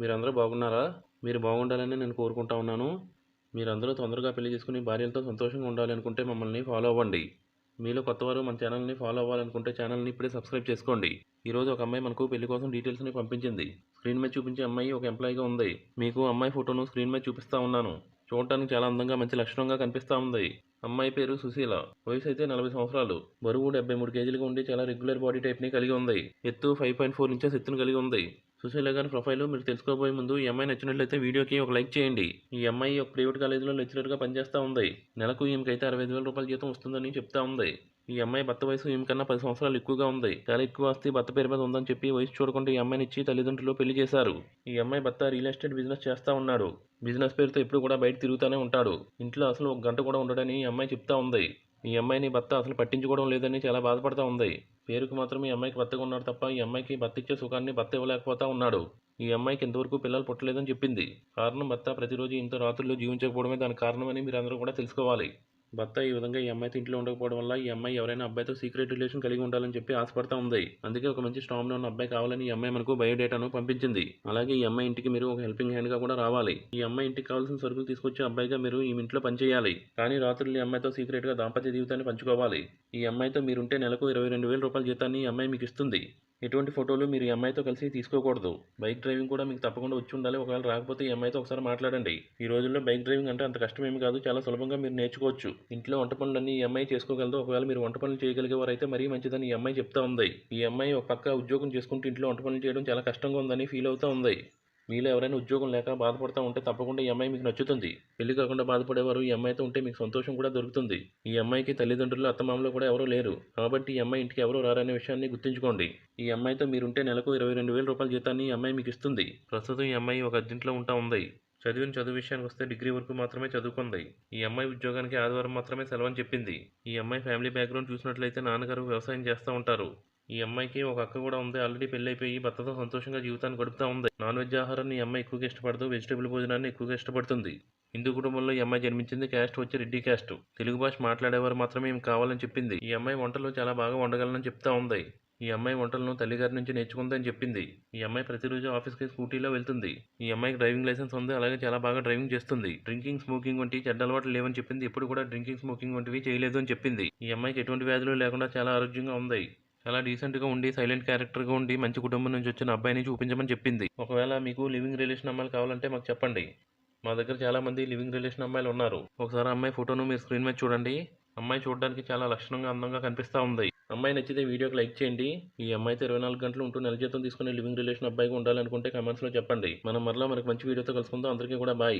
మీరందరూ బాగున్నారా? మీరు బాగుండాలని నేను కోరుకుంటా ఉన్నాను. మీరందరూ తొందరగా పెళ్ళి చేసుకుని భార్యలతో సంతోషంగా ఉండాలి అనుకుంటే మమ్మల్ని ఫాలో అవ్వండి. మీలో కొత్తవారు మన ఛానల్ని ఫాలో అవ్వాలనుకుంటే ఛానల్ని ఇప్పుడే సబ్స్క్రైబ్ చేసుకోండి. ఈరోజు ఒక అమ్మాయి మనకు పెళ్ళి కోసం డీటెయిల్స్ని పంపించింది. స్క్రీన్ మీద చూపించే అమ్మాయి ఒక ఎంప్లాయీగా ఉంది. మీకు అమ్మాయి ఫోటోను స్క్రీన్ మీద చూపిస్తా ఉన్నాను. చూడటానికి చాలా అందంగా మంచి లక్షణంగా కనిపిస్తూ ఉంది. అమ్మాయి పేరు సుశీల. వయసు అయితే నలభై సంవత్సరాలు. బరువు డెబ్బై మూడు కేజీలుగా ఉండి చాలా రెగ్యులర్ బాడీ టైప్ని కలిగి ఉంది. ఎత్తు ఫైవ్ పాయింట్ ఫోర్ ఇంచెస్ ఎత్తును కలిగి ఉంది. సుశీల గారి ప్రొఫైల్ మీరు తెలుసుకోబోయే ముందు ఈ అమ్మాయి నచ్చినట్లయితే వీడియోకి ఒక లైక్ చేయండి. ఈ అమ్మాయి ఒక ప్రైవేట్ కాలేజీలో లెక్చరర్గా పనిచేస్తూ ఉంది. నెలకు ఈమెకైతే అరవై ఐదు వేల రూపాయల జీతం వస్తుందని చెప్తా ఉంది. ఈ అమ్మాయి భర్త వయసు ఈమెకన్నా పది సంవత్సరాలు ఎక్కువగా ఉంది. చాలా ఎక్కువ ఆస్తి భర్త పేరు మీద ఉందని చెప్పి వయసు చూడకుండా ఈ అమ్మాయిని ఇచ్చి తల్లిదండ్రులు పెళ్ళి చేశారు. ఈ అమ్మాయి భర్త రియల్ ఎస్టేట్ బిజినెస్ చేస్తూ ఉన్నాడు. బిజినెస్ పేరుతో ఎప్పుడు కూడా బయట తిరుగుతూనే ఉంటాడు. ఇంట్లో అసలు ఒక గంట కూడా ఉండడని ఈ అమ్మాయి చెప్తా ఉంది. ఈ అమ్మాయిని భర్త అసలు పట్టించుకోవడం లేదని చాలా బాధపడతా ఉంది. పేరుకు మాత్రం ఈ అమ్మాయికి భర్తగా ఉన్నాడు తప్ప ఈ అమ్మాయికి భర్త ఇచ్చే సుఖాన్ని భర్త ఇవ్వలేకపోతా ఉన్నాడు. ఈ అమ్మాయికి ఇంతవరకు పిల్లలు పుట్టలేదని చెప్పింది. కారణం భర్త ప్రతిరోజు ఇంత రాత్రుల్లో జీవించకపోవడమే దాని కారణమని మీరు అందరూ కూడా తెలుసుకోవాలి. భర్త ఈ విధంగా ఈ అమ్మాయితో ఇంట్లో ఉండకపోవడం వల్ల ఈ అమ్మాయి ఎవరైనా అబ్బాయితో సీక్రెట్ రిలేషన్ కలిగి ఉండాలని చెప్పి ఆశపడతా ఉంది. అందుకే ఒక మంచి స్ట్రాంగ్ ఉన్న అబ్బాయి కావాలని ఈ అమ్మాయి మనకు బయోడేటాను పంపించింది. అలాగే ఈ అమ్మాయి ఇంటికి మీరు ఒక హెల్పింగ్ హ్యాండ్గా కూడా రావాలి. ఈ అమ్మాయి ఇంటికి కావాల్సిన సరుకులు తీసుకొచ్చే అబ్బాయిగా మీరు ఈ ఇంట్లో పనిచేయాలి. కానీ రాత్రులు ఈ అమ్మాయితో సీక్రెట్గా దాంపత్య జీవితాన్ని పంచుకోవాలి. ఈ అమ్మాయితో మీరుంటే నెలకు ఇరవై రెండు వేల రూపాయల జీతాన్ని ఈ అమ్మాయి మీకు ఇస్తుంది. ఎటువంటి ఫోటోలు మీరు ఈ అమ్మాయితో కలిసి తీసుకోకూడదు. బైక్ డ్రైవింగ్ కూడా మీకు తప్పకుండా వచ్చి ఉండాలి. ఒకవేళ రాకపోతే ఈ అమ్మాయితో ఒకసారి మాట్లాడండి. ఈ రోజుల్లో బైక్ డ్రైవింగ్ అంటే అంత కష్టం ఏమి కాదు. చాలా సులభంగా మీరు నేర్చుకోవచ్చు. ఇంట్లో వంట పనులన్నీ ఈ అమ్మాయి చేసుకోగలదు. ఒకవేళ మీరు వంట పనులు చేయగలిగేవారైతే మరీ మంచిదని ఈ అమ్మాయి చెప్తా ఉంది. ఈ అమ్మాయి ఒక పక్క ఉద్యోగం చేసుకుంటూ ఇంట్లో వంట పనులు చేయడం చాలా కష్టంగా ఉందని ఫీల్ అవుతా ఉంది. మీలో ఎవరైనా ఉద్యోగం లేక బాధపడుతూ ఉంటే తప్పకుండా ఈ అమ్మాయి మీకు నచ్చుతుంది. పెళ్ళి కాకుండా బాధపడేవారు ఈ అమ్మాయితో ఉంటే మీకు సంతోషం కూడా దొరుకుతుంది. ఈ అమ్మాయికి తల్లిదండ్రులు అత్తమామలు కూడా ఎవరూ లేరు. కాబట్టి ఈ అమ్మాయి ఇంటికి ఎవరూ రారనే విషయాన్ని గుర్తుంచుకోండి. ఈ అమ్మాయితో మీరుంటే నెలకు ఇరవై రెండు వేల రూపాయల జీతాన్ని ఈ అమ్మాయి మీకు ఇస్తుంది. ప్రస్తుతం ఈ అమ్మాయి ఒక అర్జెంట్లో ఉంటా ఉంది. చదివిన చదువు విషయానికి వస్తే డిగ్రీ వరకు మాత్రమే చదువుకుంది. ఈ అమ్మాయి ఉద్యోగానికి ఆదివారం మాత్రమే సెలవని చెప్పింది. ఈ అమ్మాయి ఫ్యామిలీ బ్యాక్గ్రౌండ్ చూసినట్లయితే నాన్నగారు వ్యవసాయం చేస్తూ ఉంటారు. ఈ అమ్మాయికి ఒక అక్క కూడా ఉంది. ఆల్రెడీ పెళ్ళైపోయి భర్తతో సంతోషంగా జీవితాన్ని గడుపుతా ఉంది. నాన్ వెజ్ ఆహారాన్ని ఈ అమ్మాయి ఎక్కువగా ఇష్టపడదు. వెజిటేబుల్ భోజనాన్ని ఎక్కువగా ఇష్టపడుతుంది. హిందూ కుటుంబంలో ఈ అమ్మాయి జన్మించింది క్యాస్ట్ వచ్చి రెడ్డి క్యాస్ట్. తెలుగు భాష మాట్లాడేవారు మాత్రమే ఈమె కావాలని చెప్పింది. ఈ అమ్మాయి వంటలు చాలా బాగా వండగలనని చెప్తా ఉంది. ఈ అమ్మాయి వంటలను తల్లిగారి నుంచి నేర్చుకుందని చెప్పింది. ఈ అమ్మాయి ప్రతిరోజు ఆఫీస్కి స్కూటీలో వెళ్తుంది. ఈ అమ్మాయికి డ్రైవింగ్ లైసెన్స్ ఉంది. అలాగే చాలా బాగా డ్రైవింగ్ చేస్తుంది. డ్రింకింగ్ స్మోకింగ్ వంటి చెడ్డ అలవాట్లు లేవని చెప్పింది. ఎప్పుడు కూడా డ్రింకింగ్ స్మోకింగ్ వంటివి చేయలేదు అని చెప్పింది. ఈ అమ్మాయికి ఎటువంటి వ్యాధులు లేకుండా చాలా ఆరోగ్యంగా ఉంది. చాలా డీసెంట్గా ఉండి సైలెంట్ క్యారెక్టర్గా ఉండి మంచి కుటుంబం నుంచి వచ్చిన అబ్బాయిని చూపించమని చెప్పింది. ఒకవేళ మీకు లివింగ్ రిలేషన్ అమ్మాయిలు కావాలంటే మాకు చెప్పండి. మా దగ్గర చాలా మంది లివింగ్ రిలేషన్ అమ్మాయిలు ఉన్నారు. ఒకసారి అమ్మాయి ఫోటోను మీరు స్క్రీన్ మీద చూడండి. అమ్మాయి చూడడానికి చాలా లక్షణంగా అందంగా కనిపిస్తూ ఉంది. అమ్మాయి నచ్చితే వీడియోకి లైక్ చేయండి. ఈ అమ్మాయితో ఇరవై నాలుగు గంటలు ఉంటూ నెల జీతం తీసుకునే లివింగ్ రిలేషన్ అబ్బాయిగా ఉండాలనుకుంటే కమెంట్స్లో చెప్పండి. మనం మరలా మనకు మంచి వీడియోతో కలుసుకుందాం. అందరికీ కూడా బాయ్